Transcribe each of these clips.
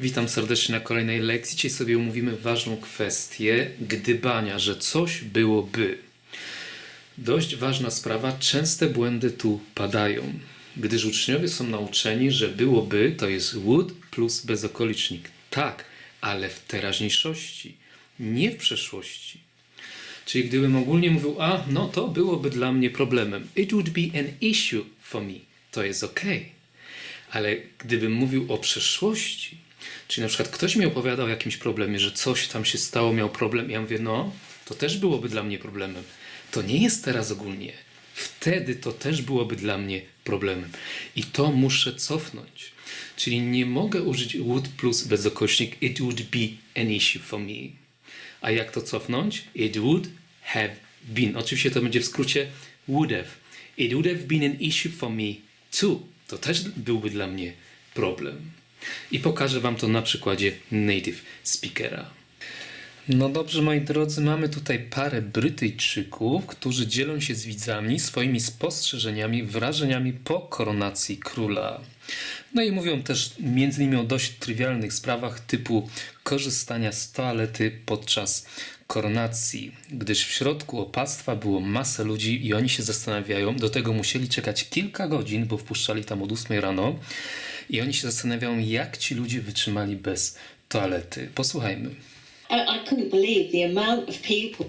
Witam serdecznie na kolejnej lekcji. Dzisiaj sobie omówimy ważną kwestię gdybania, że coś byłoby. Dość ważna sprawa, częste błędy tu padają, gdyż uczniowie są nauczeni, że byłoby to jest would plus bezokolicznik. Tak, ale w teraźniejszości, nie w przeszłości. Czyli gdybym ogólnie mówił, a no to byłoby dla mnie problemem. It would be an issue for me. To jest ok. Ale gdybym mówił o przeszłości, czyli na przykład ktoś mi opowiadał o jakimś problemie, że coś tam się stało, miał problem, ja mówię, no, to też byłoby dla mnie problemem. To nie jest teraz ogólnie. Wtedy to też byłoby dla mnie problemem. I to muszę cofnąć. Czyli nie mogę użyć would plus bezokośnik it would be an issue for me. A jak to cofnąć? It would have been. Oczywiście to będzie w skrócie would have. It would have been an issue for me too. To też byłby dla mnie problem. I pokażę Wam to na przykładzie native speakera. No dobrze, moi drodzy, mamy tutaj parę Brytyjczyków, którzy dzielą się z widzami swoimi spostrzeżeniami, wrażeniami po koronacji króla. No i mówią też między innymi o dość trywialnych sprawach typu korzystania z toalety podczas koronacji, gdyż w środku opactwa było masę ludzi i oni się zastanawiają, do tego musieli czekać kilka godzin, bo wpuszczali tam od 8 rano i oni się zastanawiają, jak ci ludzie wytrzymali bez toalety. Posłuchajmy. I, couldn't believe the amount of people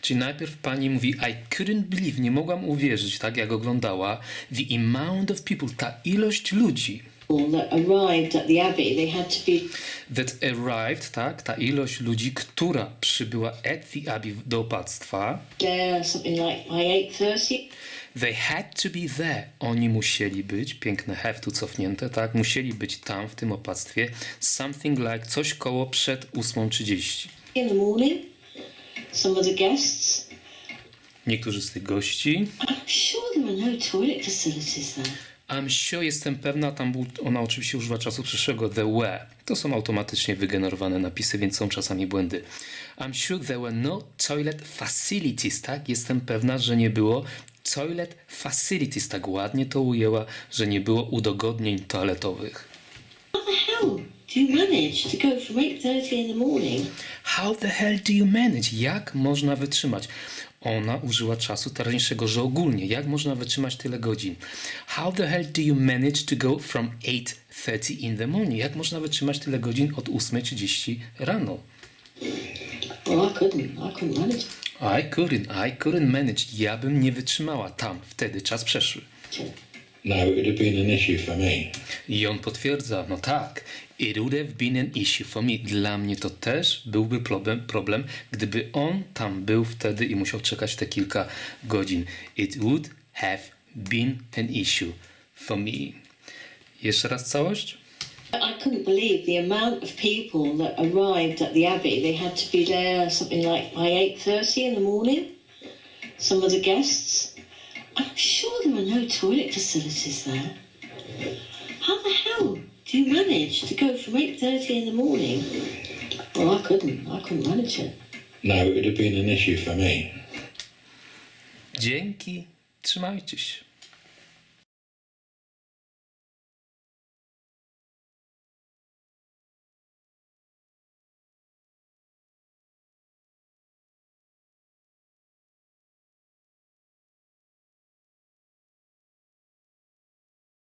Czyli najpierw pani mówi I couldn't believe, nie mogłam uwierzyć, tak jak oglądała, the amount of people, ta ilość ludzi that arrived at the Abbey. They had to be that arrived, tak, ta ilość ludzi, która przybyła at the Abbey do opactwa, there something like by 8.30. they had to be there, oni musieli być, piękne have tu cofnięte, tak, musieli być tam w tym opactwie, something like, coś koło przed 8.30. in the morning. Some of the guests. Niektórzy z tych gości, I'm sure there are no toilet facilities there. I'm sure, jestem pewna, tam był, ona oczywiście używa czasu przyszłego, the were. To są automatycznie wygenerowane napisy, więc są czasami błędy. I'm sure there were no toilet facilities, tak? Jestem pewna, że nie było toilet facilities, tak ładnie to ujęła, że nie było udogodnień toaletowych. How the hell do you manage to go from 8.30 in the morning How the hell do you manage? Jak można wytrzymać? Ona użyła czasu teraźniejszego, że ogólnie, jak można wytrzymać tyle godzin? How the hell do you manage to go from 8.30 in the morning? Jak można wytrzymać tyle godzin od 8.30 rano? Well, I couldn't. I couldn't manage I couldn't, I couldn't manage. Ja bym nie wytrzymała tam, wtedy, czas przeszły. No, it would have been an issue for me. I on potwierdza, no tak, it would have been an issue for me. Dla mnie to też byłby problem, problem, gdyby on tam był wtedy i musiał czekać te kilka godzin. It would have been an issue for me. Jeszcze raz całość? I couldn't believe the amount of people that arrived at the Abbey. They had to be there something like by 8.30 in the morning. Some of the guests. I'm sure there are no toilet facilities there. How the hell do you manage to go from 8.30 in the morning? Well, I couldn't. I couldn't manage it. No, it would have been an issue for me. Dzięki, trzymajcie się.